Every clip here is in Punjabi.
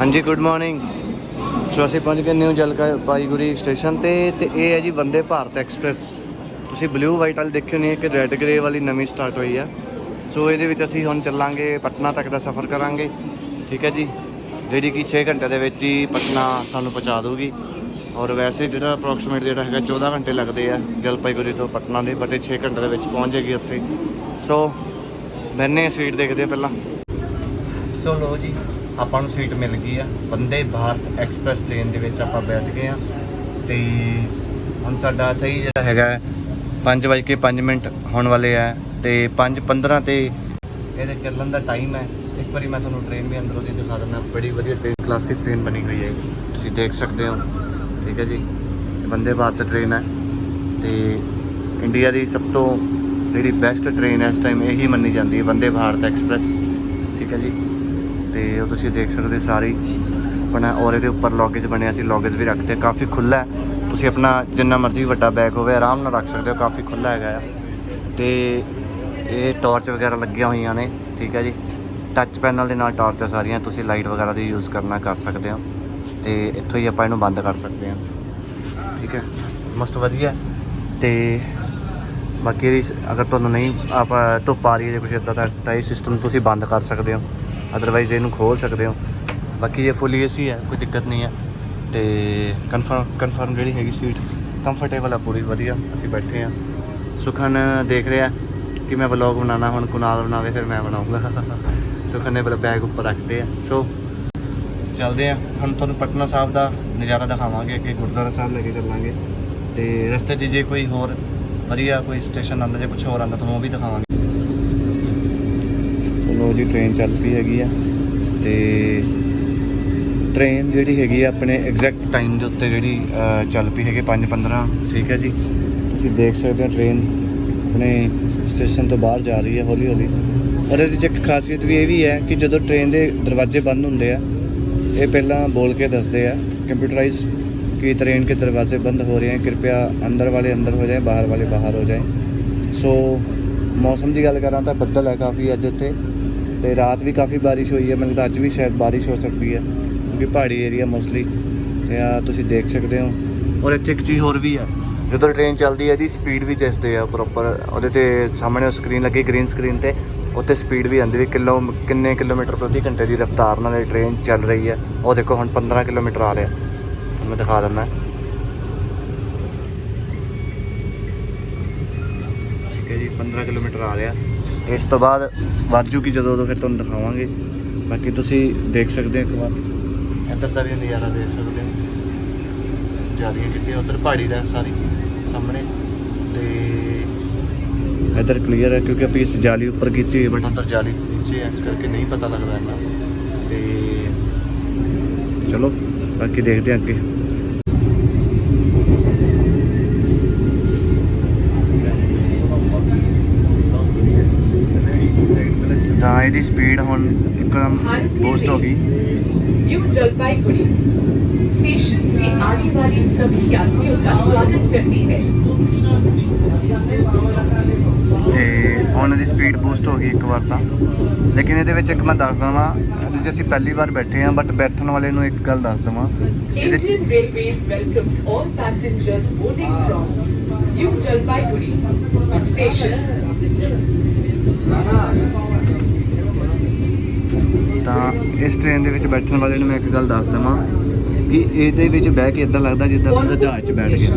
ਹਾਂਜੀ ਗੁੱਡ ਮਾਰਨਿੰਗ ਸੋ ਅਸੀਂ ਪਹੁੰਚ ਗਏ ਨਿਊ ਜਲਪਾਈਗੁੜੀ ਸਟੇਸ਼ਨ ਤੇ ਤੇ ਇਹ ਹੈ ਜੀ ਵੰਦੇ ਭਾਰਤ ਐਕਸਪ੍ਰੈਸ। ਤੁਸੀਂ ਬਲੂ ਵਾਈਟ ਵਾਲੀ ਦੇਖੀ ਹੋਣੀ ਹੈ ਕਿ ਰੈੱਡ ਗ੍ਰੇ ਵਾਲੀ ਨਵੀਂ ਸਟਾਰਟ ਹੋਈ ਆ ਸੋ ਇਹਦੇ ਵਿੱਚ ਅਸੀਂ ਹੁਣ ਚੱਲਾਂਗੇ, ਪਟਨਾ ਤੱਕ ਦਾ ਸਫ਼ਰ ਕਰਾਂਗੇ। ਠੀਕ ਹੈ ਜੀ? ਜਿਹੜੀ ਕਿ 6 ਘੰਟੇ ਦੇ ਵਿੱਚ ਹੀ ਪਟਨਾ ਸਾਨੂੰ ਪਹੁੰਚਾ ਦੂਗੀ ਔਰ ਵੈਸੇ ਜਿਹੜਾ ਅਪਰੋਕਸੀਮੇਟ ਜਿਹੜਾ ਹੈਗਾ 14 ਘੰਟੇ ਲੱਗਦੇ ਆ ਜਲਪਾਈਗੁਰੀ ਤੋਂ ਪਟਨਾ ਦੇ ਬਟੇ ਇਹ 6 ਘੰਟੇ ਦੇ ਵਿੱਚ ਪਹੁੰਚ ਜਾਏਗੀ ਉੱਥੇ। ਸੋ ਮੈਨੇ ਸਵੀਟ ਦੇਖਦੇ ਹਾਂ ਪਹਿਲਾਂ। ਸੋ ਲੋ ਜੀ ਆਪਾਂ ਨੂੰ ਸੀਟ ਮਿਲ ਗਈ ਆ। ਵੰਦੇ ਭਾਰਤ ਐਕਸਪ੍ਰੈਸ ਟ੍ਰੇਨ ਦੇ ਵਿੱਚ ਆਪਾਂ ਬੈਠ ਗਏ ਆ ਤੇ ਹੁਣ ਸਾਡਾ ਸਹੀ ਜਿਹੜਾ ਹੈਗਾ 5:05 ਮਿੰਟ ਹੋਣ ਵਾਲੇ ਆ ਤੇ 5:15 ਤੇ ਇਹਦੇ ਚੱਲਣ ਦਾ ਟਾਈਮ ਹੈ। ਇੱਕ ਵਾਰੀ ਮੈਂ ਤੁਹਾਨੂੰ ਟ੍ਰੇਨ ਵੀ ਅੰਦਰੋਂ ਦੀ ਦਿਖਾ ਦਿੰਦਾ, ਬੜੀ ਵਧੀਆ ਟ੍ਰੇਨ ਕਲਾਸਿਕ ਟ੍ਰੇਨ ਬਣੀ ਹੋਈ ਹੈ ਤੁਸੀਂ ਦੇਖ ਸਕਦੇ ਹੋ। ਠੀਕ ਹੈ ਜੀ। ਇਹ ਵੰਦੇ ਭਾਰਤ ਟ੍ਰੇਨ ਹੈ ਤੇ ਇੰਡੀਆ ਦੀ ਸਭ ਤੋਂ ਜਿਹੜੀ ਬੈਸਟ ਟ੍ਰੇਨ ਇਸ ਟਾਈਮ ਇਹੀ ਮੰਨੀ ਜਾਂਦੀ ਹੈ ਵੰਦੇ ਭਾਰਤ ਐਕਸਪ੍ਰੈਸ। ਠੀਕ ਹੈ ਜੀ। ਤੇ ਉਹ ਤੁਸੀਂ ਦੇਖ ਸਕਦੇ ਸਾਰੀ। ਆਪਣਾ ਔਰ ਇਹਦੇ ਉੱਪਰ ਲੌਗੇਜ ਬਣਿਆ ਸੀ ਲੌਗੇਜ ਵੀ ਰੱਖਦੇ ਕਾਫੀ ਖੁੱਲਾ ਹੈ। ਤੁਸੀਂ ਆਪਣਾ ਜਿੰਨਾ ਮਰਜ਼ੀ ਵੱਡਾ ਬੈਗ ਹੋਵੇ, ਆਰਾਮ ਨਾਲ ਰੱਖ ਸਕਦੇ ਹੋ, ਕਾਫੀ ਖੁੱਲਾ ਹੈਗਾ ਆ। ਤੇ ਇਹ ਟਾਰਚ ਵਗੈਰਾ ਲੱਗੀਆਂ ਹੋਈਆਂ ਨੇ, ਠੀਕ ਹੈ ਜੀ। ਟੱਚ ਪੈਨਲ ਦੇ ਨਾਲ ਟਾਰਚ ਸਾਰੀਆਂ, ਤੁਸੀਂ ਲਾਈਟ ਵਗੈਰਾ ਦੀ ਯੂਜ਼ ਕਰਨਾ ਕਰ ਸਕਦੇ ਹੋ। ਤੇ ਇੱਥੋਂ ਹੀ ਆਪਾਂ ਇਹਨੂੰ ਬੰਦ ਕਰ ਸਕਦੇ ਹਾਂ। ਠੀਕ ਹੈ, ਮਸਤ ਵਧੀਆ ਤੇ ਬਾਕੀ ਇਹਦੀ ਅਗਰ ਤੁਹਾਨੂੰ ਨਹੀਂ ਆਪਾਂ ਧੁੱਪ ਆ ਰਹੀ ਹੈ ਜਾਂ ਕੁਝ ਇਦਾਂ ਦਾ, ਤਾਂ ਇਹ ਸਿਸਟਮ ਤੁਸੀਂ ਬੰਦ ਕਰ ਸਕਦੇ ਹੋ। ਅਦਰਵਾਈਜ਼ ਇਹਨੂੰ ਖੋਲ ਸਕਦੇ ਹੋ। ਬਾਕੀ ਇਹ ਫੁੱਲੀ ਏਸੀ ਹੈ, ਕੋਈ ਦਿੱਕਤ ਨਹੀਂ ਹੈ। ਤੇ ਕਨਫਰਮ ਕਨਫਰਮ ਜਿਹੜੀ ਹੈਗੀ ਸੀਟ ਕੰਫਰਟੇਬਲ ਆ ਪੂਰੀ, ਵਧੀਆ। ਅਸੀਂ ਬੈਠੇ ਆ ਸੁਖਨ ਦੇਖ ਰਿਹਾ ਕਿ ਮੈਂ ਵਲੌਗ ਬਣਾਉਣਾ, ਹੁਣ ਕੁਨਾਲ ਬਣਾਵੇ, ਫਿਰ ਮੈਂ ਬਣਾਉਂਗਾ ਸੁਖਨ ਨੇ ਬਲ ਬੈਗ ਉੱਪਰ ਰੱਖਦੇ ਆ। ਸੋ ਚੱਲਦੇ ਆ ਹੁਣ ਤੁਹਾਨੂੰ ਪਟਨਾ ਸਾਹਿਬ ਦਾ ਨਜ਼ਾਰਾ ਦਿਖਾਵਾਂਗੇ, ਅੱਗੇ ਗੁਰਦੁਆਰਾ ਸਾਹਿਬ ਲੈ ਕੇ ਚੱਲਾਂਗੇ। ਤੇ ਰਸਤੇ 'ਚ ਜੇ ਕੋਈ ਹੋਰ ਵਧੀਆ ਕੋਈ ਸਟੇਸ਼ਨ ਆਉਂਦਾ ਜਾਂ ਕੁਝ ਹੋਰ ਆਉਂਦਾ, ਤੁਹਾਨੂੰ ਉਹ ਵੀ ਦਿਖਾਵਾਂਗੇ। ਲੋ ਜੀ ਟ੍ਰੇਨ ਚੱਲ ਪਈ ਹੈਗੀ ਆ। ਤੇ ਟ੍ਰੇਨ ਜਿਹੜੀ ਹੈਗੀ ਆ, ਆਪਣੇ ਐਗਜ਼ੈਕਟ ਟਾਈਮ ਦੇ ਉੱਤੇ ਜਿਹੜੀ ਚੱਲ ਪਈ ਹੈਗੀ 5:15 ਠੀਕ ਹੈ ਜੀ। ਤੁਸੀਂ ਦੇਖ ਸਕਦੇ ਹੋ ਟ੍ਰੇਨ ਆਪਣੇ ਸਟੇਸ਼ਨ ਤੋਂ ਬਾਹਰ ਜਾ ਰਹੀ ਹੈ, ਹੌਲੀ ਹੌਲੀ। ਔਰ ਇਹਦੀ ਇੱਕ ਖਾਸੀਅਤ ਵੀ ਇਹ ਵੀ ਹੈ ਕਿ ਜਦੋਂ ਟ੍ਰੇਨ ਦੇ ਦਰਵਾਜ਼ੇ ਬੰਦ ਹੁੰਦੇ ਆ, ਇਹ ਪਹਿਲਾਂ ਬੋਲ ਕੇ ਦੱਸਦੇ ਆ ਕੰਪਿਊਟਰਾਈਜ਼ ਕਿ ट्रेन के ਦਰਵਾਜ਼ੇ ਬੰਦ ਹੋ ਰਹੇ हैं ਕਿਰਪਿਆ ਅੰਦਰ ਵਾਲੇ ਅੰਦਰ ਹੋ ਜਾਏ, ਬਾਹਰ ਵਾਲੇ ਬਾਹਰ ਹੋ ਜਾਏ। ਸੋ ਮੌਸਮ ਦੀ ਗੱਲ ਕਰਾਂ ਤਾਂ ਬੱਦਲ ਹੈ ਕਾਫੀ ਅੱਜ ਇੱਥੇ। ਤੇ ਰਾਤ ਵੀ ਕਾਫੀ ਬਾਰਿਸ਼ ਹੋਈ ਹੈ। ਮੈਨੂੰ ਲੱਗਦਾ ਅੱਜ ਵੀ ਸ਼ਾਇਦ ਬਾਰਿਸ਼ ਹੋ ਸਕਦੀ ਹੈ, ਕਿਉਂਕਿ ਪਹਾੜੀ ਏਰੀਆ ਮੋਸਟਲੀ ਤੇ ਆ ਤੁਸੀਂ ਦੇਖ ਸਕਦੇ ਹੋ। ਔਰ ਇੱਥੇ ਇੱਕ ਚੀਜ਼ ਹੋਰ ਵੀ ਹੈ, ਜਦੋਂ ਟ੍ਰੇਨ ਚੱਲਦੀ ਹੈ ਇਹਦੀ ਸਪੀਡ ਵੀ ਦੱਸਦੇ ਆ ਪ੍ਰੋਪਰ ਉਹਦੇ ਤੇ ਸਾਹਮਣੇ ਸਕਰੀਨ ਲੱਗੀ ਗ੍ਰੀਨ ਸਕਰੀਨ ਤੇ, ਉੱਥੇ ਸਪੀਡ ਵੀ ਆਉਂਦੀ ਵੀ ਕਿਲੋ, ਕਿੰਨੇ ਕਿਲੋਮੀਟਰ ਪ੍ਰਤੀ ਘੰਟੇ ਦੀ ਰਫ਼ਤਾਰ ਨਾਲ ਇਹ ਟ੍ਰੇਨ ਚੱਲ ਰਹੀ ਹੈ। ਉਹ ਦੇਖੋ ਹੁਣ 15 ਕਿਲੋਮੀਟਰ ਆ ਰਿਹਾ। ਤੁਹਾਨੂੰ ਮੈਂ ਦਿਖਾ ਦਿੰਦਾ। ਠੀਕ ਹੈ ਜੀ 15 ਕਿਲੋਮੀਟਰ ਆ ਰਿਹਾ। ਇਸ ਤੋਂ ਬਾਅਦ ਵੱਧ ਜੂਗੀ ਜਦੋਂ ਉਦੋਂ ਫਿਰ ਤੁਹਾਨੂੰ ਦਿਖਾਵਾਂਗੇ। ਬਾਕੀ ਤੁਸੀਂ ਦੇਖ ਸਕਦੇ ਹੋ ਇੱਕ ਵਾਰ। ਇੱਧਰ ਦਾ ਵੀ ਨਜ਼ਾਰਾ ਦੇਖ ਸਕਦੇ ਹੋ। ਜਿਆਦੀਆਂ ਕਿਤੇ ਉਧਰ ਪਹਾੜੀ ਦਾ ਸਾਰੀ ਸਾਹਮਣੇ। ਤੇ ਇੱਧਰ ਕਲੀਅਰ ਹੈ ਕਿਉਂਕਿ ਆਪਾਂ ਇਸ ਜਾਲੀ ਉੱਪਰ ਕੀਤੀ ਹੋਈ ਬਟ ਅੰਦਰ ਜਾਲੀ ਨੀਚੇ ਇਸ ਕਰਕੇ ਨਹੀਂ ਪਤਾ ਲੱਗਦਾ ਇੰਨਾ। ਤੇ ਚਲੋ ਬਾਕੀ ਦੇਖਦੇ ਹਾਂ ਅੱਗੇ। ਤਾਂ ਇਹਦੀ ਸਪੀਡ ਹੁਣ ਇੱਕਦਮ ਬੂਸਟ ਹੋ ਗਈ न्यू जलपाईगुड़ी स्टेशन से आने वाले सभी यात्रियों का स्वागत करती है ਤੇ ਹੁਣ ਇਹਦੀ ਸਪੀਡ ਬੂਸਟ ਹੋ ਗਈ ਇੱਕ ਵਾਰ ਤਾਂ ਲੇਕਿਨ ਇਹਦੇ ਵਿੱਚ ਇੱਕ ਮੈਂ ਦੱਸ ਦਵਾਂ ਇਹਦੇ 'ਚ ਅਸੀਂ ਪਹਿਲੀ ਵਾਰ ਬੈਠੇ ਹਾਂ ਬਟ ਬੈਠਣ ਵਾਲੇ ਨੂੰ ਇੱਕ ਗੱਲ ਦੱਸ ਦਵਾਂ ਇਹਦੇ 'ਚ Indian Railways welcomes all passengers boarding from New Jalpaiguri station. ਇਸ ਟ੍ਰੇਨ ਦੇ ਵਿੱਚ ਬੈਠਣ ਵਾਲੇ ਨੂੰ ਮੈਂ ਇੱਕ ਗੱਲ ਦੱਸ ਦਵਾਂ ਕਿ ਇਹਦੇ ਵਿੱਚ ਬਹਿ ਕੇ ਇਦਾਂ ਲੱਗਦਾ ਜਿੱਦਾਂ ਬੰਦਾ ਜਹਾਜ਼ 'ਚ ਬੈਠ ਗਿਆ।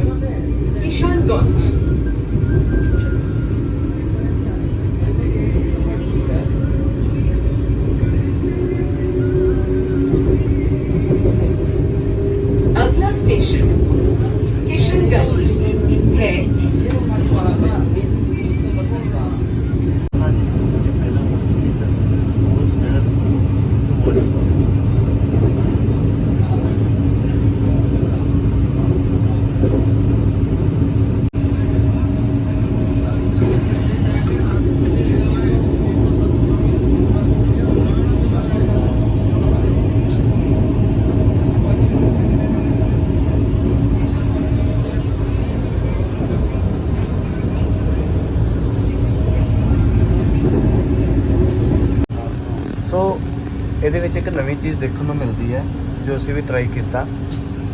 ਇੱਕ ਨਵੀਂ ਚੀਜ਼ ਦੇਖਣ ਨੂੰ ਮਿਲਦੀ ਹੈ, ਜੋ ਅਸੀਂ ਵੀ ਟਰਾਈ ਕੀਤਾ।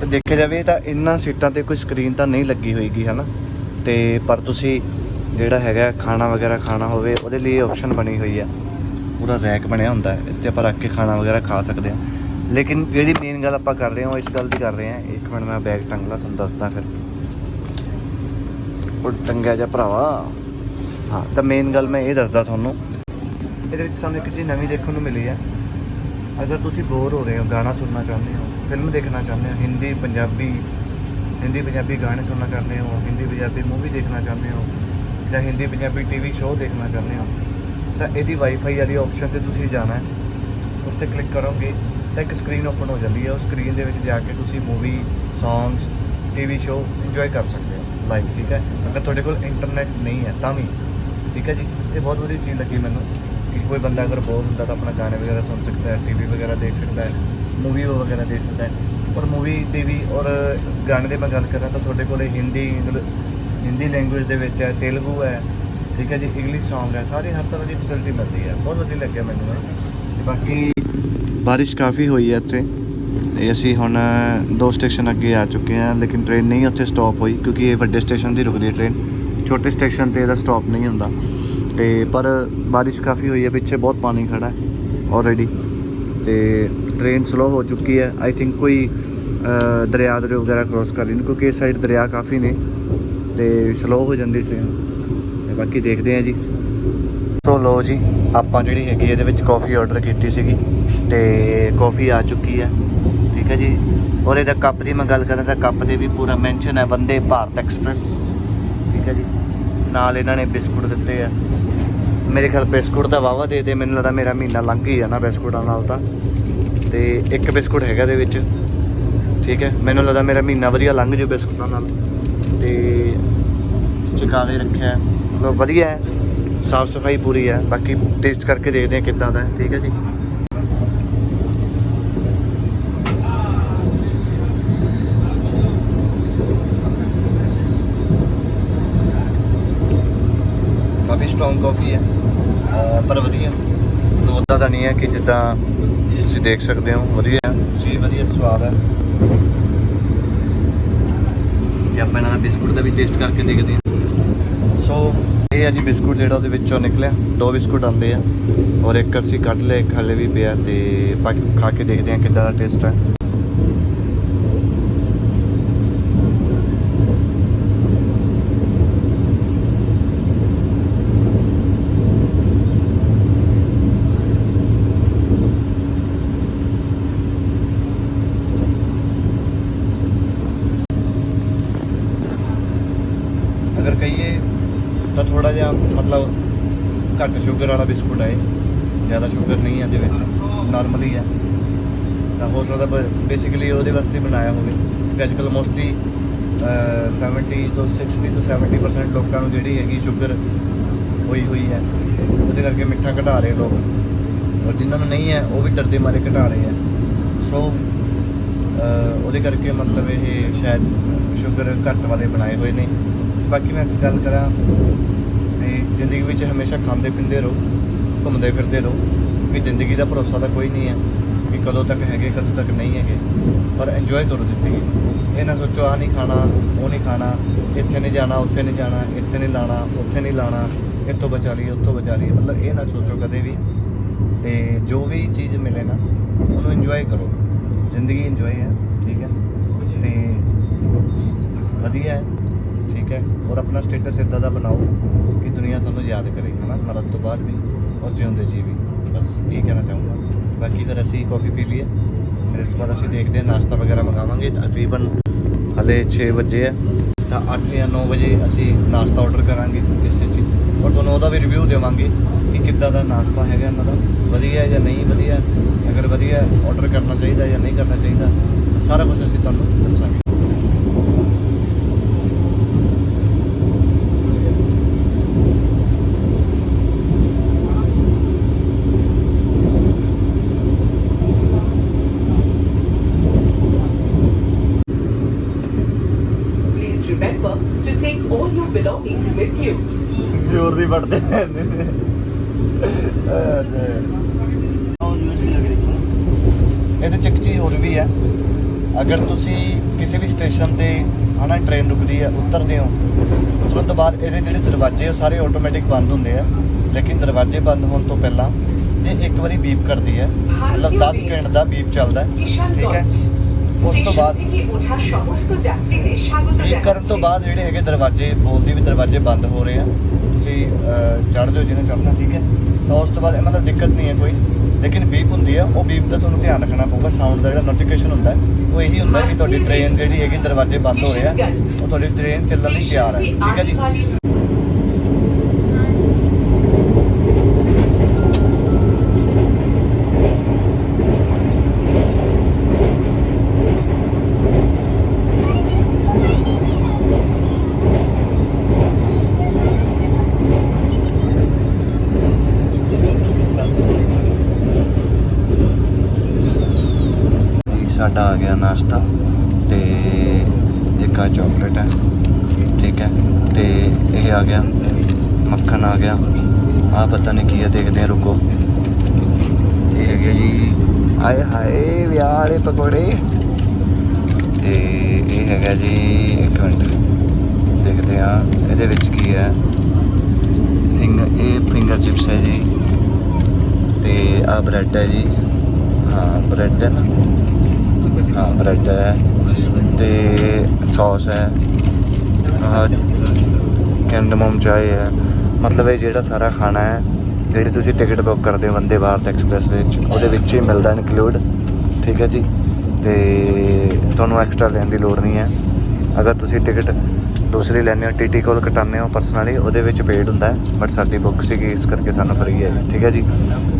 ਤੇ ਦੇਖਿਆ ਜਾਵੇ ਤਾਂ ਇਹਨਾਂ ਸੀਟਾਂ ਤੇ ਕੋਈ ਸਕਰੀਨ ਤਾਂ ਨਹੀਂ ਲੱਗੀ ਹੋਏਗੀ, ਹਨਾ? ਤੇ ਪਰ ਤੁਸੀਂ ਜਿਹੜਾ ਹੈਗਾ, ਖਾਣਾ ਵਗੈਰਾ ਖਾਣਾ ਹੋਵੇ, ਉਹਦੇ ਲਈ ਆਪਸ਼ਨ ਬਣੀ ਹੋਈ ਹੈ। ਪੂਰਾ ਰੈਕ ਬਣਿਆ ਹੁੰਦਾ ਹੈ, ਇੱਥੇ ਆਪਾਂ ਰੱਖ ਕੇ ਖਾਣਾ ਵਗੈਰਾ ਖਾ ਸਕਦੇ ਹਾਂ। ਲੇਕਿਨ ਜਿਹੜੀ ਮੇਨ ਗੱਲ ਆਪਾਂ ਕਰ ਰਹੇ ਹਾਂ, ਉਹ ਇਸ ਗੱਲ ਦੀ ਕਰ ਰਹੇ ਹਾਂ। ਇੱਕ ਮਿੰਟ, ਮੈਂ ਬੈਗ ਟੰਗ ਲਾ, ਤੁਹਾਨੂੰ ਦੱਸਦਾ ਫਿਰ। ਉਹ ਟੰਗਿਆ ਜਾ ਭਰਾਵਾ। ਹਾਂ, ਤਾਂ ਮੇਨ ਗੱਲ ਮੈਂ ਇਹ ਦੱਸਦਾ ਤੁਹਾਨੂੰ। ਇਹਦੇ ਵਿੱਚ ਸਾਨੂੰ ਇੱਕ ਚੀਜ਼ ਨਵੀਂ ਦੇਖਣ ਨੂੰ ਮਿਲੀ ਹੈ। ਅਗਰ ਤੁਸੀਂ ਬੋਰ ਹੋ ਰਹੇ ਹੋ, ਗਾਣਾ ਸੁਣਨਾ ਚਾਹੁੰਦੇ ਹੋ ਫਿਲਮ ਦੇਖਣਾ ਚਾਹੁੰਦੇ ਹੋ, ਹਿੰਦੀ, ਪੰਜਾਬੀ ਹਿੰਦੀ, ਪੰਜਾਬੀ ਗਾਣੇ ਸੁਣਨਾ ਚਾਹੁੰਦੇ ਹੋ, ਹਿੰਦੀ, ਪੰਜਾਬੀ ਮੂਵੀ ਦੇਖਣਾ ਚਾਹੁੰਦੇ ਹੋ ਜਾਂ ਹਿੰਦੀ, ਪੰਜਾਬੀ ਟੀਵੀ ਸ਼ੋਅ ਦੇਖਣਾ ਚਾਹੁੰਦੇ ਹੋ, ਤਾਂ ਇਹਦੀ ਵਾਈਫਾਈ ਵਾਲੀ ਆਪਸ਼ਨ ਤੇ ਤੁਸੀਂ ਜਾਣਾ ਹੈ। ਉਸ ਤੇ ਕਲਿੱਕ ਕਰੋਗੇ ਤਾਂ ਇੱਕ ਸਕਰੀਨ ਓਪਨ ਹੋ ਜਾਂਦੀ ਹੈ। ਉਸ ਸਕਰੀਨ ਦੇ ਵਿੱਚ ਜਾ ਕੇ ਤੁਸੀਂ movie songs TV show enjoy ਕਰ ਸਕਦੇ ਹੋ ਲਾਈਵ ਠੀਕ ਹੈ? ਅਗਰ ਤੁਹਾਡੇ ਕੋਲ ਇੰਟਰਨੈਟ ਨਹੀਂ ਹੈ ਤਾਂ ਵੀ, ਠੀਕ ਹੈ ਜੀ? ਇਹ ਬਹੁਤ ਵਧੀਆ ਚੀਜ਼ ਲੱਗੀ ਮੈਨੂੰ। ਕਿ ਕੋਈ ਬੰਦਾ ਅਗਰ ਬੋਰ ਹੁੰਦਾ ਤਾਂ ਆਪਣਾ ਗਾਣੇ ਵਗੈਰਾ ਸੁਣ ਸਕਦਾ ਹੈ ਟੀਵੀ ਵਗੈਰਾ ਦੇਖ ਸਕਦਾ ਹੈ ਮੂਵੀ ਵਗੈਰਾ ਦੇਖ ਸਕਦਾ ਹੈ। ਔਰ ਮੂਵੀ ਟੀਵੀ ਔਰ ਗਾਣੇ ਦੀ ਮੈਂ ਗੱਲ ਕਰਾਂ ਤਾਂ ਤੁਹਾਡੇ ਕੋਲ ਹਿੰਦੀ ਇੰਗਲ- ਹਿੰਦੀ ਲੈਂਗੁਏਜ ਦੇ ਵਿੱਚ ਹੈ, ਤੇਲਗੂ ਹੈ, ਠੀਕ ਹੈ ਜੀ ਇੰਗਲਿਸ਼ ਸੌਂਗ ਹੈ, ਸਾਰੀ ਹਰ ਤਰ੍ਹਾਂ ਦੀ ਫੈਸਿਲਿਟੀ ਮਿਲਦੀ ਹੈ, ਬਹੁਤ ਵਧੀਆ ਲੱਗਿਆ ਮੈਨੂੰ ਨਾ। ਤੇ ਬਾਕੀ ਬਾਰਿਸ਼ ਕਾਫੀ ਹੋਈ ਹੈ ਇੱਥੇ। ਇਹ ਅਸੀਂ ਹੁਣ ਦੋ ਸਟੇਸ਼ਨ ਅੱਗੇ ਆ ਚੁੱਕੇ ਹਾਂ, ਲੇਕਿਨ ਟ੍ਰੇਨ ਨਹੀਂ ਉੱਥੇ ਸਟਾਪ ਹੋਈ, ਕਿਉਂਕਿ ਇਹ ਵੱਡੇ ਸਟੇਸ਼ਨ ਦੀ ਰੁਕਦੀ ਹੈ ਟ੍ਰੇਨ ਛੋਟੇ ਸਟੇਸ਼ਨ ਤੇ ਇਹਦਾ ਸਟਾਪ ਨਹੀਂ ਹੁੰਦਾ। ਤੇ ਪਰ ਬਾਰਿਸ਼ ਕਾਫੀ ਹੋਈ ਹੈ ਪਿੱਛੇ ਬਹੁਤ ਪਾਣੀ ਖੜਾ ਹੈ ਆਲਰੇਡੀ ਤੇ ਟ੍ਰੇਨ ਸਲੋ ਹੋ ਚੁੱਕੀ ਹੈ। ਆਈ ਥਿੰਕ ਕੋਈ ਅ, ਦਰਿਆ ਦੇ ਵਗੈਰਾ ਕ੍ਰੋਸ ਕਰ ਰਹੀ ਨੇ ਕਿਉਂਕਿ ਇਸ ਸਾਈਡ ਦਰਿਆ ਕਾਫੀ ਨੇ ਤੇ ਸਲੋ ਹੋ ਜਾਂਦੀ ਟ੍ਰੇਨ ਤੇ ਬਾਕੀ ਦੇਖਦੇ ਹਾਂ ਜੀ। ਸੋ ਲੋ ਜੀ ਆਪਾਂ ਜਿਹੜੀ ਹੈਗੀ ਇਹਦੇ ਵਿੱਚ ਕਾਫੀ ਆਰਡਰ ਕੀਤੀ ਸੀਗੀ ਤੇ ਕਾਫੀ ਆ ਚੁੱਕੀ ਹੈ। ਠੀਕ ਹੈ ਜੀ? ਔਰ ਇਹਦਾ ਕੱਪ ਦੀ ਮੈਂ ਗੱਲ ਕਰਾਂ ਤਾਂ ਕੱਪ ਦੇ ਵੀ ਪੂਰਾ ਮੈਂਸ਼ਨ ਹੈ ਵੰਦੇ ਭਾਰਤ ਐਕਸਪ੍ਰੈਸ ਠੀਕ ਹੈ ਜੀ? ਨਾਲ ਇਹਨਾਂ ਨੇ ਬਿਸਕੁਟ ਦਿੱਤੇ ਆ। ਮੇਰੇ ਖਿਆਲ ਬਿਸਕੁਟ ਦਾ ਵਾਵਾ ਦੇ ਦੇ, ਮੈਨੂੰ ਲੱਗਦਾ ਮੇਰਾ ਮਹੀਨਾ ਲੰਘ ਹੀ ਜਾਣਾ ਬਿਸਕੁਟਾਂ ਨਾਲ ਤਾਂ। ਤੇ ਇੱਕ ਬਿਸਕੁਟ ਹੈਗਾ ਦੇ ਵਿੱਚ, ਠੀਕ ਹੈ? ਮੈਨੂੰ ਲੱਗਦਾ ਮੇਰਾ ਮਹੀਨਾ ਵਧੀਆ ਲੰਘ ਜੂ ਬਿਸਕੁਟਾਂ ਨਾਲ। ਤੇ ਚਕਾਵੇ ਰੱਖਿਆ। ਮਤਲਬ ਵਧੀਆ ਹੈ ਸਾਫ਼ ਸਫ਼ਾਈ ਪੂਰੀ ਹੈ, ਬਾਕੀ ਟੇਸਟ ਕਰਕੇ ਦੇਖਦੇ ਹਾਂ ਕਿੱਦਾਂ ਦਾ ਹੈ, ਠੀਕ ਹੈ ਜੀ? ਕਾਫੀ ਸਟਰੋਂਗ ਕਾਫੀ ਹੈ। ਪਰ ਵਧੀਆ। ਮਤਲਬ ਉੱਦਾਂ ਦਾ ਨਹੀਂ ਹੈ ਕਿ ਜਿੱਦਾਂ ਤੁਸੀਂ ਦੇਖ ਸਕਦੇ ਹੋ, ਵਧੀਆ। ਜੀ, ਵਧੀਆ ਸਵਾਦ ਹੈ। ਕਿ ਆਪਾਂ ਇਹਨਾਂ ਦਾ ਬਿਸਕੁਟ ਦਾ ਵੀ ਟੇਸਟ ਕਰਕੇ ਦੇਖਦੇ ਹਾਂ। ਸੋ ਇਹ ਆ ਜੀ ਬਿਸਕੁਟ ਜਿਹੜਾ ਉਹਦੇ ਵਿੱਚੋਂ ਨਿਕਲਿਆ। ਦੋ ਬਿਸਕੁਟ ਆਉਂਦੇ ਆ। ਔਰ ਇੱਕ ਅਸੀਂ ਕੱਢ ਲਿਆ ਇੱਕ ਹਲੇ ਵੀ ਪਿਆ ਤੇ ਬਾਕੀ ਖਾ ਕੇ ਦੇਖਦੇ ਹਾਂ ਕਿੱਦਾਂ ਦਾ ਟੇਸਟ ਹੈ ਅਗਰ ਕਹੀਏ ਤਾਂ ਥੋੜਾ ਜਿਹਾ ਮਤਲਬ ਘੱਟ ਸ਼ੂਗਰ ਵਾਲਾ ਬਿਸਕੁਟ ਹੈ ਜ਼ਿਆਦਾ ਸ਼ੂਗਰ ਨਹੀਂ ਹੈ ਇਹਦੇ ਵਿੱਚ। ਨਾਰਮਲੀ ਹੈ ਤਾਂ ਹੋ ਸਕਦਾ ਬੇਸਿਕਲੀ ਉਹਦੇ ਵਾਸਤੇ ਬਣਾਇਆ ਹੋਵੇ। ਕਿ ਅੱਜ ਕੱਲ੍ਹ ਮੋਸਟਲੀ 70 ਤੋਂ 60 ਤੋਂ 70% ਲੋਕਾਂ ਨੂੰ ਜਿਹੜੀ ਹੈਗੀ ਸ਼ੂਗਰ ਹੋਈ ਹੋਈ ਹੈ। ਉਹਦੇ ਕਰਕੇ ਮਿੱਠਾ ਘਟਾ ਰਹੇ ਲੋਕ। ਔਰ ਜਿਨ੍ਹਾਂ ਨੂੰ ਨਹੀਂ ਹੈ, ਉਹ ਵੀ ਡਰਦੇ ਮਾਰੇ ਘਟਾ ਰਹੇ ਹੈ। ਸੋ ਉਹਦੇ ਕਰਕੇ ਮਤਲਬ ਇਹ ਸ਼ਾਇਦ ਸ਼ੂਗਰ ਘੱਟ ਵਾਲੇ ਬਣਾਏ ਹੋਏ ਨੇ। ਬਾਕੀ ਮੈਂ ਗੱਲ ਕਰਾਂ ਤੇ ਜ਼ਿੰਦਗੀ ਵਿੱਚ ਹਮੇਸ਼ਾ ਖਾਂਦੇ ਪੀਂਦੇ ਰਹੋ, ਘੁੰਮਦੇ ਫਿਰਦੇ ਰਹੋ। ਵੀ ਜ਼ਿੰਦਗੀ ਦਾ ਭਰੋਸਾ ਤਾਂ ਕੋਈ ਨਹੀਂ ਹੈ ਵੀ ਕਦੋਂ ਤੱਕ ਹੈਗੇ, ਕਦੋਂ ਤੱਕ ਨਹੀਂ ਹੈਗੇ, ਪਰ ਇੰਜੋਏ ਕਰੋ ਜ਼ਿੰਦਗੀ। ਇਹ ਨਾ ਸੋਚੋ ਆ ਨਹੀਂ ਖਾਣਾ, ਉਹ ਨਹੀਂ ਖਾਣਾ, ਇੱਥੇ ਨਹੀਂ ਜਾਣਾ, ਉੱਥੇ ਨਹੀਂ ਜਾਣਾ, ਇੱਥੇ ਨਹੀਂ ਲਾਣਾ, ਉੱਥੇ ਨਹੀਂ ਲਾਣਾ, ਇੱਥੋਂ ਬਚਾ ਲਈਏ, ਉੱਥੋਂ ਬਚਾ ਲਈਏ। ਮਤਲਬ ਇਹ ਨਾ ਸੋਚੋ ਕਦੇ ਵੀ। ਤੇ ਜੋ ਵੀ ਚੀਜ਼ ਮਿਲੇ ਨਾ ਉਹਨੂੰ ਇੰਜੋਏ ਕਰੋ। ਜ਼ਿੰਦਗੀ ਇੰਜੋਏ ਹੈ, ਠੀਕ ਹੈ। ਤੇ ਵਧੀਆ ਹੈ, ਠੀਕ ਹੈ। ਔਰ ਆਪਣਾ ਸਟੇਟਸ ਇਦਾਂ ਦਾ ਬਣਾਓ ਦੁਨੀਆ ਤੁਹਾਨੂੰ ਯਾਦ ਕਰੇ ਹਨਾ? ਮਰਨ ਤੋਂ ਬਾਅਦ ਵੀ ਔਰ ਜਿਉਂਦੇ ਜੀ ਵੀ। ਬਸ ਇਹ ਕਹਿਣਾ ਚਾਹੂੰਗਾ। ਬਾਕੀ ਫਿਰ ਅਸੀਂ ਕਾਫੀ ਪੀ ਲਈਏ। ਫਿਰ ਇਸ ਤੋਂ ਬਾਅਦ ਅਸੀਂ ਦੇਖਦੇ ਹਾਂ, ਨਾਸ਼ਤਾ ਵਗੈਰਾ ਮੰਗਾਵਾਂਗੇ। ਤਕਰੀਬਨ ਹਲੇ 6 ਵਜੇ ਹੈ ਤਾਂ 8 ਜਾਂ 9 ਵਜੇ ਅਸੀਂ ਨਾਸ਼ਤਾ ਆਰਡਰ ਕਰਾਂਗੇ ਇਸੇ ਚ ਔਰ ਤੁਹਾਨੂੰ ਉਹਦਾ ਵੀ ਰਿਵਿਊ ਦੇਵਾਂਗੇ ਕਿ ਕਿੱਦਾਂ ਦਾ ਨਾਸ਼ਤਾ ਹੈਗਾ ਇਹਨਾਂ ਦਾ। ਵਧੀਆ ਜਾਂ ਨਹੀਂ ਵਧੀਆ। ਅਗਰ ਵਧੀਆ ਆਰਡਰ ਕਰਨਾ ਚਾਹੀਦਾ ਜਾਂ ਨਹੀਂ ਕਰਨਾ ਚਾਹੀਦਾ, ਸਾਰਾ ਕੁਝ ਅਸੀਂ ਤੁਹਾਨੂੰ ਦੱਸਾਂਗੇ Please remember to take all your belongings with you. ਜ਼ੋਰ ਦੀ ਵੱਟਦੇ ਨੇ ਇਹਦੇ ਚ ਇੱਕ ਚੀਜ਼ ਹੋਰ ਵੀ ਹੈ ਅਗਰ ਤੁਸੀਂ ਕਿਸੇ ਵੀ ਸਟੇਸ਼ਨ ਤੇ ਹਨਾ ਹੁੰਦੀ ਹੈ ਉਤਰਦੇ ਹੋ। ਉਸ ਤੋਂ ਬਾਅਦ ਇਹਦੇ ਜਿਹੜੇ ਦਰਵਾਜ਼ੇ ਉਹ ਸਾਰੇ ਆਟੋਮੈਟਿਕ ਬੰਦ ਹੁੰਦੇ ਆ। ਲੇਕਿਨ ਦਰਵਾਜ਼ੇ ਬੰਦ ਹੋਣ ਤੋਂ ਪਹਿਲਾਂ ਇਹ ਇੱਕ ਵਾਰੀ ਬੀਪ ਕਰਦੀ ਹੈ। ਮਤਲਬ 10 ਸਕਿੰਟ ਦਾ ਬੀਪ ਚੱਲਦਾ ਹੈ। ਠੀਕ ਹੈ? ਉਸ ਤੋਂ ਬਾਅਦ ਬੀਪ ਕਰਨ ਤੋਂ ਬਾਅਦ ਜਿਹੜੇ ਹੈਗੇ ਦਰਵਾਜ਼ੇ ਬੋਲਦੇ ਵੀ ਦਰਵਾਜ਼ੇ ਬੰਦ ਹੋ ਰਹੇ ਆ। ਤੁਸੀਂ ਚੜ ਜਾਓ, ਜਿਹਨੇ ਚੜਨਾ ਠੀਕ ਹੈ? ਤਾਂ ਉਸ ਤੋਂ ਬਾਅਦ ਇਹਨਾਂ ਦਾ ਦਿੱਕਤ ਨਹੀਂ ਹੈ ਕੋਈ। ਲੇਕਿਨ ਬੀਪ ਹੁੰਦੀ ਹੈ, ਉਹ ਬੀਪ ਦਾ ਤੁਹਾਨੂੰ ਧਿਆਨ ਰੱਖਣਾ ਪਊਗਾ। ਸਾਊਂਡ ਦਾ ਜਿਹੜਾ ਨੋਟੀਫਿਕੇਸ਼ਨ ਹੁੰਦਾ ਉਹ ਇਹੀ ਹੁੰਦਾ ਕਿ ਤੁਹਾਡੀ ਟ੍ਰੇਨ ਜਿਹੜੀ ਹੈਗੀ, ਦਰਵਾਜ਼ੇ ਬੰਦ ਹੋ ਰਹੇ ਆ। ਉਹ ਤੁਹਾਡੀ ਟ੍ਰੇਨ ਚੱਲਣ ਲਈ ਤਿਆਰ ਹੈ, ਠੀਕ ਹੈ ਜੀ? ਇਹ ਜੀ, ਇੱਕ ਮਿੰਟ। ਦੇਖਦੇ ਆ ਇਹਦੇ ਵਿੱਚ ਕੀ ਹੈ। ਫਿੰਗਰ ਇਹ ਫਿੰਗਰ ਚਿਪਸ ਹੈ ਜੀ। ਤੇ ਆ ਬ੍ਰੈਡ ਹੈ ਜੀ। ਹਾਂ, ਬ੍ਰੈਡ ਹੈ ਨਾ। ਹਾਂ, ਬ੍ਰੈਡ ਹੈ। ਤੇ ਸੌਸ ਹੈ। ਆਹ ਕੈਂਡਮਮ ਚਾਏ ਹੈ। ਮਤਲਬ ਇਹ ਜਿਹੜਾ ਸਾਰਾ ਖਾਣਾ ਹੈ, ਜਿਹੜੀ ਤੁਸੀਂ ਟਿਕਟ ਬੁੱਕ ਕਰਦੇ ਹੋ ਵੰਦੇ ਭਾਰਤ ਐਕਸਪ੍ਰੈਸ ਵਿੱਚ, ਉਹਦੇ ਵਿੱਚ ਹੀ ਮਿਲਦਾ ਇਨਕਲੂਡ ਠੀਕ ਹੈ ਜੀ। ਤੇ ਤੁਹਾਨੂੰ ਐਕਸਟਰਾ ਦੇਣ ਦੀ ਲੋੜ ਨਹੀਂ ਹੈ। ਅਗਰ ਤੁਸੀਂ ਟਿਕਟ ਦੂਸਰੀ ਲੈਂਦੇ ਹੋ ਟੀਟੀ ਕੋਲ ਕਟਾਉਂਦੇ ਹੋ ਪਰਸਨਲੀ ਉਹਦੇ ਵਿੱਚ ਪੇਡ ਹੁੰਦਾ ਬਟ ਸਾਡੀ ਬੁੱਕ ਸੀਗੀ, ਇਸ ਕਰਕੇ ਸਾਨੂੰ ਫਰੀ ਹੈ ਠੀਕ ਹੈ ਜੀ?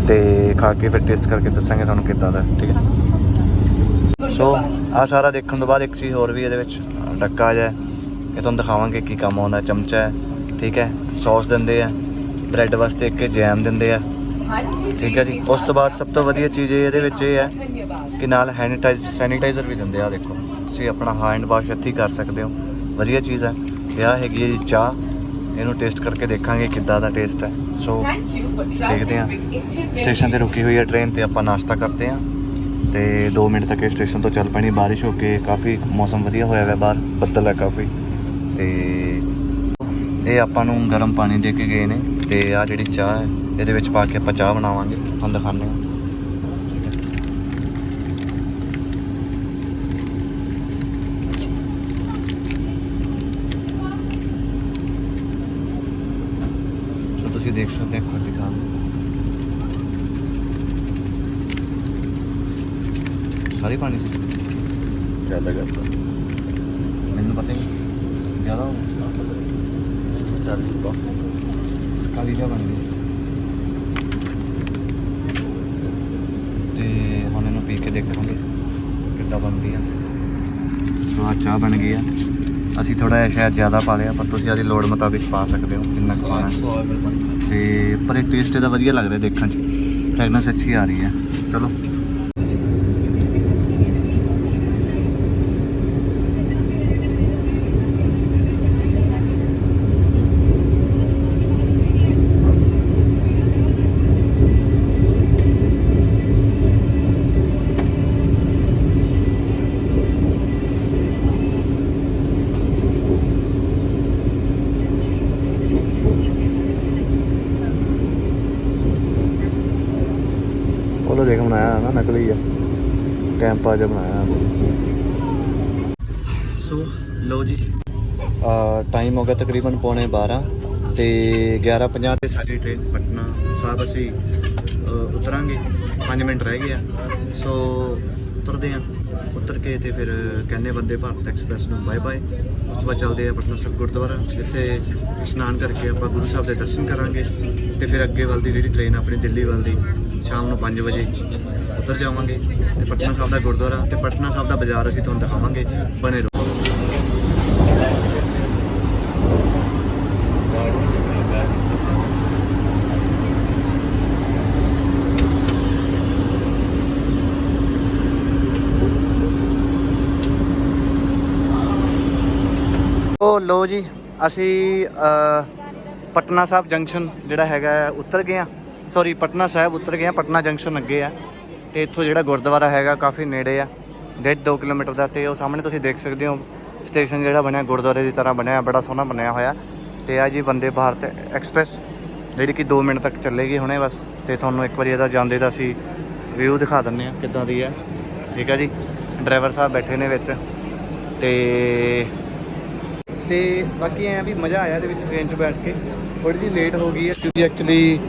ਤੇ ਖਾ ਕੇ ਫਿਰ ਟੇਸਟ ਕਰਕੇ ਦੱਸਾਂਗੇ ਤੁਹਾਨੂੰ ਕਿੱਦਾਂ ਦਾ, ਠੀਕ ਹੈ? ਸੋ ਆ ਸਾਰਾ ਦੇਖਣ ਤੋਂ ਬਾਅਦ ਇੱਕ ਚੀਜ਼ ਹੋਰ ਵੀ ਇਹਦੇ ਵਿੱਚ ਡੱਕਾ ਜਿਹਾ ਇਹ ਤੁਹਾਨੂੰ ਦਿਖਾਵਾਂਗੇ ਕੀ ਕੰਮ ਆਉਂਦਾ, ਚਮਚਾ ਹੈ, ਠੀਕ ਹੈ? ਸੌਸ ਦਿੰਦੇ ਆ ਬ੍ਰੈਡ ਵਾਸਤੇ ਇੱਕ ਜੈਮ ਦਿੰਦੇ ਆ। ਠੀਕ ਹੈ ਜੀ। ਉਸ ਤੋਂ ਬਾਅਦ ਸਭ ਤੋਂ ਵਧੀਆ ਚੀਜ਼ ਇਹ ਇਹਦੇ ਵਿੱਚ ਇਹ ਹੈ ਕਿ ਨਾਲ ਹੈਨੀਟਾਈਜ਼ ਸੈਨੀਟਾਈਜ਼ਰ ਵੀ ਦਿੰਦੇ ਆ ਦੇਖੋ। ਤੁਸੀਂ ਆਪਣਾ ਹੈਂਡ ਵਾਸ਼ ਇੱਥੇ ਹੀ ਕਰ ਸਕਦੇ ਹੋ। ਵਧੀਆ ਚੀਜ਼ ਹੈ। ਇਹ ਹੈਗੀ ਹੈ ਜੀ ਚਾਹ। ਇਹਨੂੰ ਟੇਸਟ ਕਰਕੇ ਦੇਖਾਂਗੇ ਕਿੱਦਾਂ ਦਾ ਟੇਸਟ ਹੈ। ਸੋ ਦੇਖਦੇ ਹਾਂ। ਸਟੇਸ਼ਨ ਤੇ ਰੁਕੀ ਹੋਈ ਹੈ ਟ੍ਰੇਨ ਤੇ ਆਪਾਂ ਨਾਸ਼ਤਾ ਕਰਦੇ ਹਾਂ। ਤੇ 2 ਮਿੰਟ ਤੱਕ ਇਹ ਸਟੇਸ਼ਨ ਤੋਂ ਚੱਲ ਪੈਣੀ ਬਾਰਿਸ਼ ਹੋ ਕੇ। ਕਾਫੀ ਮੌਸਮ ਵਧੀਆ ਹੋਇਆ ਹੈ ਬਾਹਰ। ਬੱਦਲ ਹੈ ਕਾਫੀ। ਤੇ ਇਹ ਆਪਾਂ ਨੂੰ ਗਰਮ ਪਾਣੀ ਦੇ ਕੇ ਗਏ ਨੇ। ਤੇ ਆ ਜਿਹੜੀ ਚਾਹ ਹੈ ਇਹਦੇ ਵਿੱਚ ਪਾ ਕੇ ਆਪਾਂ ਚਾਹ ਬਣਾਵਾਂਗੇ ਤੁਹਾਨੂੰ ਦਿਖਾਉਂਦੇ ਹਾਂ। ਸੋ ਤੁਸੀਂ ਦੇਖ ਸਕਦੇ ਹੋ ਖੁਦ ਦਿਖਾ ਸਾਰੀ ਪਾਣੀ ਸੀ? ਜ਼ਿਆਦਾ ਕਰਤਾ। ਮੈਨੂੰ ਪਤਾ ਨਹੀਂ। ਜ਼ਿਆਦਾ ਹੋ ਚੱਲ ਪਾ। ਕਾਲੀ ਚਾਹ ਬਣ ਗਈ। ਤੇ ਹੁਣ ਇਹਨੂੰ ਪੀ ਕੇ ਦੇਖਾਂਗੇ ਕਿੱਦਾਂ ਬਣਦੀ ਆ। ਆਹ ਚਾਹ ਬਣ ਗਈ ਆ। ਅਸੀਂ ਥੋੜਾ ਜਿਹਾ ਸ਼ਾਇਦ ਜ਼ਿਆਦਾ ਪਾ ਲਿਆ ਪਰ ਤੁਸੀਂ ਆਦੀ ਲੋੜ ਮੁਤਾਬਿਕ ਪਾ ਸਕਦੇ ਹੋ ਜਿੰਨਾ ਕੁ ਪਾਣਾ ਤੇ ਪਰ ਇਹ ਟੇਸਟ ਇਹਦਾ ਵਧੀਆ ਲੱਗ ਰਿਹਾ ਦੇਖਣ 'ਚ। ਫ੍ਰੈਗਨੈਂਸ ਅੱਛੀ ਆ ਰਹੀ ਹੈ ਚਲੋ। ਨਕਲੀ ਆ। ਕੈਂਪਾ ਜਿਹਾ ਬਣਾਇਆ ਸੋ ਲਓ ਜੀ। ਟਾਈਮ ਹੋ ਗਿਆ ਤਕਰੀਬਨ ਪੌਣੇ 12 ਤੇ 11:50 ਤੇ ਸਾਡੀ ਟ੍ਰੇਨ ਪਟਨਾ ਸਾਹਿਬ ਅਸੀਂ ਉਤਰਾਂਗੇ। 5 ਮਿੰਟ ਰਹਿ ਗਏ ਆ। ਸੋ ਉਤਰਦੇ ਆ। ਉਤਰ ਕੇ ਤੇ ਫਿਰ ਕਹਿੰਦੇ ਬੰਦੇ ਭਾਰਤ ਐਕਸਪ੍ਰੈਸ ਨੂੰ ਬਾਏ ਬਾਏ ਉਸ ਤੋਂ ਬਾਅਦ ਚੱਲਦੇ ਆ ਪਟਨਾ ਸਾਹਿਬ ਗੁਰਦੁਆਰਾ। ਜਿੱਥੇ ਇਸ਼ਨਾਨ ਕਰਕੇ ਆਪਾਂ ਗੁਰੂ ਸਾਹਿਬ ਦੇ ਦਰਸ਼ਨ ਕਰਾਂਗੇ। ਤੇ ਫਿਰ ਅੱਗੇ ਵੱਲ ਦੀ ਜਿਹੜੀ ਟ੍ਰੇਨ ਆਪਣੀ ਦਿੱਲੀ ਵੱਲ ਦੀ ਸ਼ਾਮ ਨੂੰ 5 ਵਜੇ ਉੱਧਰ ਜਾਵਾਂਗੇ ਤੇ ਪਟਨਾ ਸਾਹਿਬ ਦਾ ਗੁਰਦੁਆਰਾ ਤੇ ਪਟਨਾ ਸਾਹਿਬ ਦਾ ਬਾਜ਼ਾਰ ਅਸੀਂ ਤੁਹਾਨੂੰ ਦਿਖਾਵਾਂਗੇ ਬਣੇ ਰਹੋ। ਉਹ ਲੋ ਜੀ ਅਸੀਂ ਪਟਨਾ ਸਾਹਿਬ ਜੰਕਸ਼ਨ ਜਿਹੜਾ ਹੈਗਾ ਹੈ, ਉਤਰ ਗਏ ਆ ਸੌਰੀ, ਪਟਨਾ ਸਾਹਿਬ ਉਤਰ ਗਏ ਆ ਪਟਨਾ ਜੰਕਸ਼ਨ ਅੱਗੇ ਆ। ਤੇ ਇੱਥੋਂ ਜਿਹੜਾ ਗੁਰਦੁਆਰਾ ਹੈਗਾ, ਕਾਫੀ ਨੇੜੇ ਆ। ਡੇਢ 2 ਕਿਲੋਮੀਟਰ ਦਾ ਤੇ ਉਹ ਸਾਹਮਣੇ ਤੁਸੀਂ ਦੇਖ ਸਕਦੇ ਹੋ, ਸਟੇਸ਼ਨ ਜਿਹੜਾ ਬਣਿਆ, ਗੁਰਦੁਆਰੇ ਦੀ ਤਰ੍ਹਾਂ ਬਣਿਆ, ਬੜਾ ਸੋਹਣਾ ਬਣਿਆ ਹੋਇਆ। ਤੇ ਆ ਜੀ ਵੰਦੇ ਭਾਰਤ ਐਕਸਪ੍ਰੈਸ, ਜਿਹੜੀ ਕਿ 2 ਮਿੰਟ ਤੱਕ ਚੱਲੇਗੀ ਹੁਣੇ ਬਸ। ਤੇ ਤੁਹਾਨੂੰ ਇੱਕ ਵਾਰੀ ਇਹਦਾ ਜਾਂਦੇ ਦਾ ਅਸੀਂ ਵਿਊ ਦਿਖਾ ਦਿੰਨੇ ਆ ਕਿੱਦਾਂ ਦੀ ਹੈ ਠੀਕ ਹੈ ਜੀ? ਡਰਾਈਵਰ ਸਾਹਿਬ ਬੈਠੇ ਨੇ ਵਿੱਚ। ਤੇ ਤੇ ਬਾਕੀ ਐਂ ਵੀ ਮਜ਼ਾ ਆਇਆ ਇਹਦੇ ਵਿੱਚ ਟ੍ਰੇਨ 'ਚ ਬੈਠ ਕੇ। ਥੋੜੀ ਜਿਹੀ ਲੇਟ ਹੋ ਗਈ ਹੈ, ਕਿਉਂਕਿ ਐਕਚੁਅਲੀ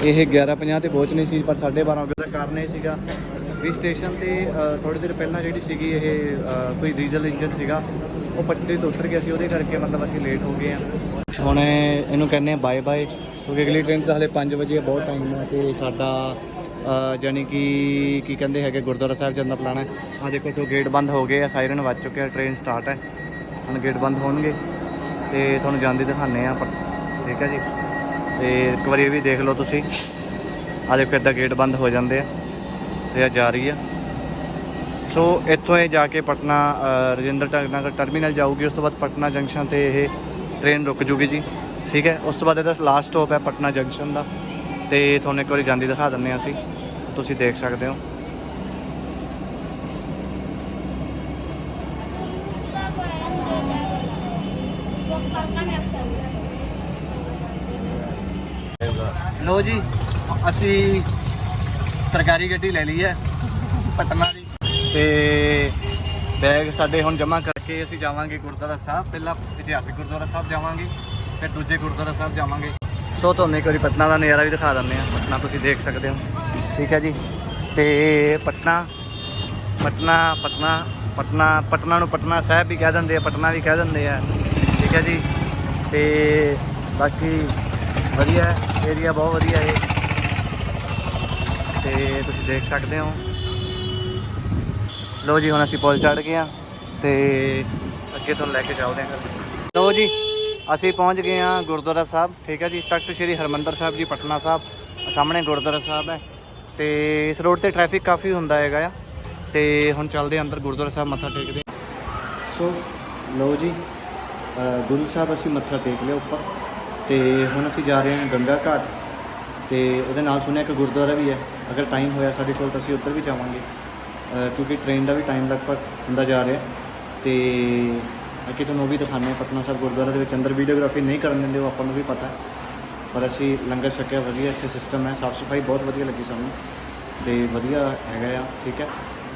ਇਹ 11:50 ਤੇ ਪਹੁੰਚਣੀ ਸੀ ਪਰ 12:30 ਹੋ ਗਏ ਦਾ ਕਾਰਨ ਇਹ ਸੀਗਾ ਵੀ ਸਟੇਸ਼ਨ ਤੇ ਥੋੜੀ ਦੇਰ ਪਹਿਲਾਂ ਜਿਹੜੀ ਸੀਗੀ ਇਹ ਕੋਈ ਡੀਜ਼ਲ ਇੰਜਨ ਸੀਗਾ ਉਹ ਪੱਟੜੀ ਤੋਂ ਉਤਰ ਗਿਆ ਸੀ ਉਹਦੇ ਕਰਕੇ ਮਤਲਬ ਅਸੀਂ ਲੇਟ ਹੋ ਗਏ ਆ ਹੁਣ ਇਹਨੂੰ ਕਹਿੰਦੇ ਆ ਬਾਏ ਬਾਏ ਕਿਉਂਕਿ ਅਗਲੀ ਟ੍ਰੇਨ ਤਾਂ ਹਲੇ 5 ਵਜੇ ਬਹੁਤ ਟਾਈਮ ਹੈ ਤੇ ਸਾਡਾ ਅ, ਜਾਣੀ ਕਿ ਕੀ ਕਹਿੰਦੇ ਹੈਗੇ ਗੁਰਦੁਆਰਾ ਸਾਹਿਬ ਜਾਣ ਦਾ ਪਲਾਨ ਹੈ। ਆ ਦੇਖੋ ਸੋ ਗੇਟ ਬੰਦ ਹੋ ਗਏ ਆ ਸਾਇਰਨ ਵੱਜ ਚੁੱਕਿਆ ਟ੍ਰੇਨ ਸਟਾਰਟ ਹੈ। ਹੁਣ ਗੇਟ ਬੰਦ ਹੋਣਗੇ ਤੇ ਤੁਹਾਨੂੰ ਜਾਂਦੇ ਦਿਖਾਣੇ ਆ ਪਰ- ਠੀਕ ਹੈ ਜੀ। ਤੇ ਇੱਕ ਵਾਰੀ ਇਹ ਵੀ ਦੇਖ ਲਓ ਤੁਸੀਂ। ਆ ਦੇਖੋ ਇੱਦਾਂ ਗੇਟ ਬੰਦ ਹੋ ਜਾਂਦੇ ਆ ਤੇ ਆ ਜਾ ਰਹੀ ਆ। ਸੋ ਇੱਥੋਂ ਇਹ ਜਾ ਕੇ ਪਟਨਾ ਅ, ਰਜਿੰਦਰ ਨਗਰ ਟਰਮੀਨਲ ਜਾਊਗੀ ਉਸ ਤੋਂ ਬਾਅਦ ਪਟਨਾ ਜੰਕਸ਼ਨ ਤੇ ਇਹ ਟ੍ਰੇਨ ਰੁਕ ਜੂਗੀ ਜੀ। ਠੀਕ ਹੈ? ਉਸ ਤੋਂ ਬਾਅਦ ਇਹਦਾ ਲਾਸਟ ਸਟਾਪ ਹੈ ਪਟਨਾ ਜੰਕਸ਼ਨ ਦਾ। ਤੇ ਤੁਹਾਨੂੰ ਇੱਕ ਵਾਰੀ ਜਾਂਦੀ ਦਿਖਾ ਦਿੰਦੇ ਹਾਂ ਅਸੀਂ। ਤੁਸੀਂ ਦੇਖ ਸਕਦੇ ਹੋ। ਲੋ ਜੀ, ਅਸੀਂ ਸਰਕਾਰੀ ਗੱਡੀ ਲੈ ਲਈ ਹੈ, ਪਟਨਾ ਦੀ। ਤੇ ਬੈਗ ਸਾਡੇ ਹੁਣ ਜਮ੍ਹਾਂ ਕਰਕੇ ਅਸੀਂ ਜਾਵਾਂਗੇ ਗੁਰਦੁਆਰਾ ਸਾਹਿਬ। ਪਹਿਲਾਂ ਇਤਿਹਾਸਿਕ ਗੁਰਦੁਆਰਾ ਸਾਹਿਬ ਜਾਵਾਂਗੇ, ਫਿਰ ਦੂਜੇ ਗੁਰਦੁਆਰਾ ਸਾਹਿਬ ਜਾਵਾਂਗੇ। ਸੋ ਤੁਹਾਨੂੰ ਇੱਕ ਵਾਰੀ ਪਟਨਾ ਦਾ ਨਜ਼ਾਰਾ ਵੀ ਦਿਖਾ ਦਿੰਦੇ ਆ ਪਟਨਾ ਤੁਸੀਂ ਦੇਖ ਸਕਦੇ ਹੋ। ਠੀਕ ਹੈ ਜੀ। ਤੇ ਪਟਨਾ ਪਟਨਾ ਪਟਨਾ ਪਟਨਾ ਪਟਨਾ ਨੂੰ ਪਟਨਾ ਸਾਹਿਬ ਵੀ ਕਹਿ ਦਿੰਦੇ ਆ, ਪਟਨਾ ਵੀ ਕਹਿ ਦਿੰਦੇ ਆ। ਠੀਕ ਹੈ ਜੀ। ਤੇ ਬਾਕੀ ਵਧੀਆ ਏਰੀਆ ਬਹੁਤ ਵਧੀਆ ਹੈ ਤੇ ਤੁਸੀਂ ਦੇਖ ਸਕਦੇ ਹੋ। ਲੋ ਜੀ, ਹੁਣ ਅਸੀਂ ਪੁਲ ਚੜ ਗਏ ਆ ਤੇ ਅੱਗੇ ਤੁਹਾਨੂੰ ਲੈ ਕੇ ਚੱਲਦੇ ਹਾਂ। ਲੋ ਜੀ, ਅਸੀਂ ਪਹੁੰਚ ਗਏ ਆ ਗੁਰਦੁਆਰਾ ਸਾਹਿਬ, ਠੀਕ ਹੈ ਜੀ? ਤਖਤ ਸ੍ਰੀ ਹਰਮੰਦਰ ਸਾਹਿਬ ਜੀ, ਪਟਨਾ ਸਾਹਿਬ, ਸਾਹਮਣੇ ਗੁਰਦੁਆਰਾ ਸਾਹਿਬ ਹੈ। ਤੇ ਇਸ ਰੋਡ ਤੇ ਟ੍ਰੈਫਿਕ ਕਾਫੀ ਹੁੰਦਾ ਹੈਗਾ ਆ। ਤੇ ਹੁਣ ਚੱਲਦੇ ਹਾਂ ਅੰਦਰ, ਗੁਰਦੁਆਰਾ ਸਾਹਿਬ ਮੱਥਾ ਟੇਕਦੇ ਸੋ ਲੋ ਜੀ ਗੁਰੂ ਸਾਹਿਬ, ਅਸੀਂ ਮੱਥਾ ਟੇਕ ਲਿਆ ਉੱਪਰ। ਤੇ ਹੁਣ ਅਸੀਂ ਜਾ ਰਹੇ ਹਾਂ ਗੰਗਾ ਘਾਟ ਤੇ ਉਹਦੇ ਨਾਲ ਸੁਣਿਆ ਇੱਕ ਗੁਰਦੁਆਰਾ ਵੀ ਹੈ। ਅਗਰ ਟਾਈਮ ਹੋਇਆ ਸਾਡੇ ਕੋਲ ਤਾਂ ਅਸੀਂ ਉੱਧਰ ਵੀ ਜਾਵਾਂਗੇ। ਕਿਉਂਕਿ ਟ੍ਰੇਨ ਦਾ ਵੀ ਟਾਈਮ ਲਗਭਗ ਹੁੰਦਾ ਜਾ ਰਿਹਾ। ਤੇ ਅੱਗੇ ਤੁਹਾਨੂੰ ਉਹ ਵੀ ਦਿਖਾਉਂਦੇ ਹਾਂ, ਪਟਨਾ ਸਾਹਿਬ ਗੁਰਦੁਆਰਾ ਦੇ ਵਿੱਚ ਅੰਦਰ ਵੀਡੀਓਗ੍ਰਾਫੀ ਨਹੀਂ ਕਰਨ ਦਿੰਦੇ, ਉਹ ਆਪਾਂ ਨੂੰ ਵੀ ਪਤਾ ਪਰ ਅਸੀਂ ਲੰਗਰ ਛਕਿਆ, ਵਧੀਆ ਇੱਥੇ ਸਿਸਟਮ ਹੈ, ਸਾਫ਼ ਸਫ਼ਾਈ ਬਹੁਤ ਵਧੀਆ ਲੱਗੀ ਸਾਨੂੰ। ਤੇ ਵਧੀਆ ਹੈਗਾ ਆ, ਠੀਕ ਹੈ।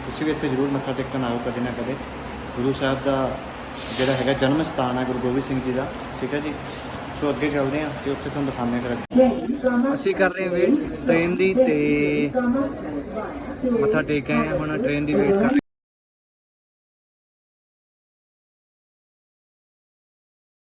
ਤੁਸੀਂ ਵੀ ਇੱਥੇ ਜ਼ਰੂਰ ਮੱਥਾ ਟੇਕਣ ਆਓ ਕਦੇ ਨਾ ਕਦੇ। ਗੁਰੂ ਸਾਹਿਬ ਦਾ ਜਿਹੜਾ ਹੈਗਾ ਜਨਮ ਸਥਾਨ ਹੈ, ਗੁਰੂ ਗੋਬਿੰਦ ਸਿੰਘ ਜੀ ਦਾ, ਠੀਕ ਹੈ ਜੀ। ਸੋ ਅੱਗੇ ਚੱਲਦੇ ਹਾਂ ਤੇ ਉੱਥੇ ਤੁਹਾਨੂੰ ਦਿਖਾਉਂਦੇ ਹਾਂ ਫਿਰ ਅਸੀਂ ਕਰ ਰਹੇ ਹਾਂ ਵੇਟ ਟ੍ਰੇਨ ਦੀ ਤੇ ਮੱਥਾ ਟੇਕ ਆਏ ਹੁਣ ਟ੍ਰੇਨ ਦੀ ਵੇਟ ਕਰ ਰਹੇ